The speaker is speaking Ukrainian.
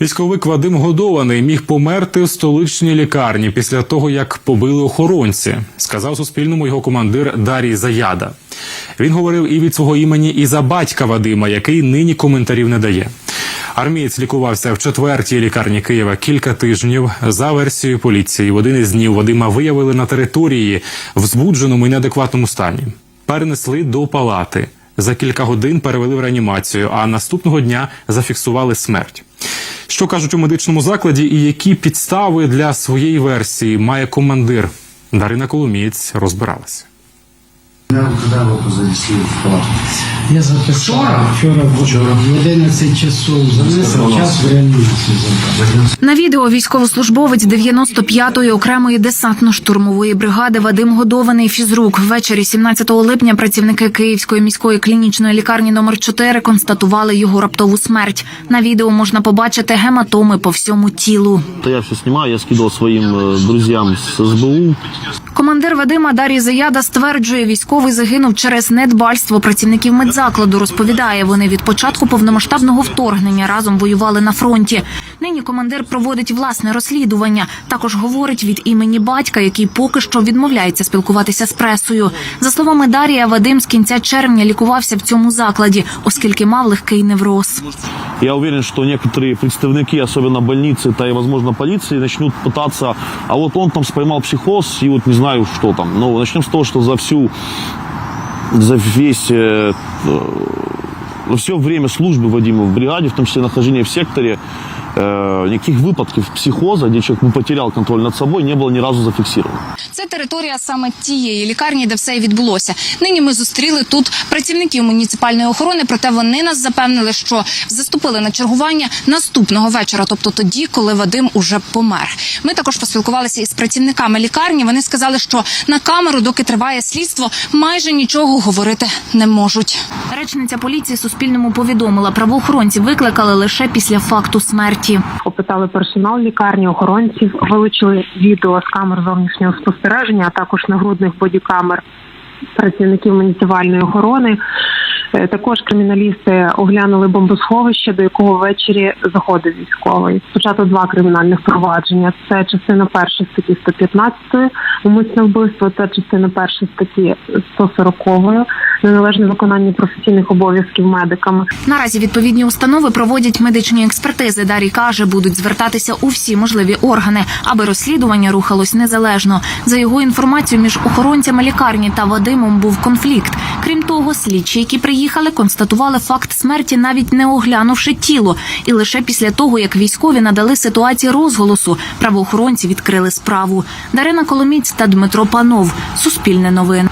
Військовик Вадим Годований міг померти в столичній лікарні після того, як побили охоронці, сказав Суспільному його командир Дарій Заяда. Він говорив і від свого імені, і за батька Вадима, який нині коментарів не дає. Армієць лікувався в четвертій лікарні Києва кілька тижнів. За версією поліції, в один із днів Вадима виявили на території в збудженому і неадекватному стані. Перенесли до палати. За кілька годин перевели в реанімацію, а наступного дня зафіксували смерть. Що кажуть у медичному закладі, і які підстави для своєї версії має командир? Дарина Коломієць розбиралася. Я записав вчора, вчора в 11 часов занесив, час в реанімацію забрав. На відео військовослужбовець 95-ї окремої десантно-штурмової бригади Вадим Годований фізрук. Ввечері 17 липня працівники Київської міської клінічної лікарні номер 4 констатували його раптову смерть. На відео можна побачити гематоми по всьому тілу. Это я все снимаю, я скидывал своим э, друзьям с СБУ. Командир Вадима Дарій Заяда стверджує, військовий загинув через недбальство працівників медзакладу. Розповідає, вони від початку повномасштабного вторгнення разом воювали на фронті. Нині командир проводить власне розслідування. Також говорить від імені батька, який поки що відмовляється спілкуватися з пресою. За словами Дарія, Вадим з кінця червня лікувався в цьому закладі, оскільки мав легкий невроз. Я уверен, что некоторые представники, особенно больницы, да и, возможно, полиции, начнут пытаться, а вот он там споймал психоз, и вот не знаю, что там. Но начнем с того, что за всю, за весь, э, э, все время службы Вадима в бригаде, в том числе нахождения в секторе, э, никаких выпадков психоза, где человек ну, потерял контроль над собой, не было ни разу зафиксировано. Це територія саме тієї лікарні, де все і відбулося. Нині ми зустріли тут працівників муніципальної охорони, проте вони нас запевнили, що заступили на чергування наступного вечора, тобто тоді, коли Вадим уже помер. Ми також поспілкувалися із працівниками лікарні. Вони сказали, що на камеру, доки триває слідство, майже нічого говорити не можуть. Речниця поліції Суспільному повідомила, правоохоронці викликали лише після факту смерті. опитали персонал лікарні, охоронців, вилучили відео з камер зовнішнього спостереження, а також нагрудних бодікамер працівників муніципальної охорони. Е, Також криміналісти оглянули бомбосховище, до якого ввечері заходив військовий. Спочатку два кримінальних провадження. Це частина перша статті 115 умисне вбивство, це частина перша статті 140 неналежне виконання професійних обов'язків медиками. Наразі відповідні установи проводять медичні експертизи. Дарій каже, будуть звертатися у всі можливі органи, аби розслідування рухалось незалежно. За його інформацією, між охоронцями лікарні та Вадимом був конфлікт. Крім того, слідчі, які приїхали, констатували факт смерті, навіть не оглянувши тіло. І лише після того, як військові надали ситуації розголосу, правоохоронці відкрили справу. Дарина Коломіць та Дмитро Панов. Суспільне новини.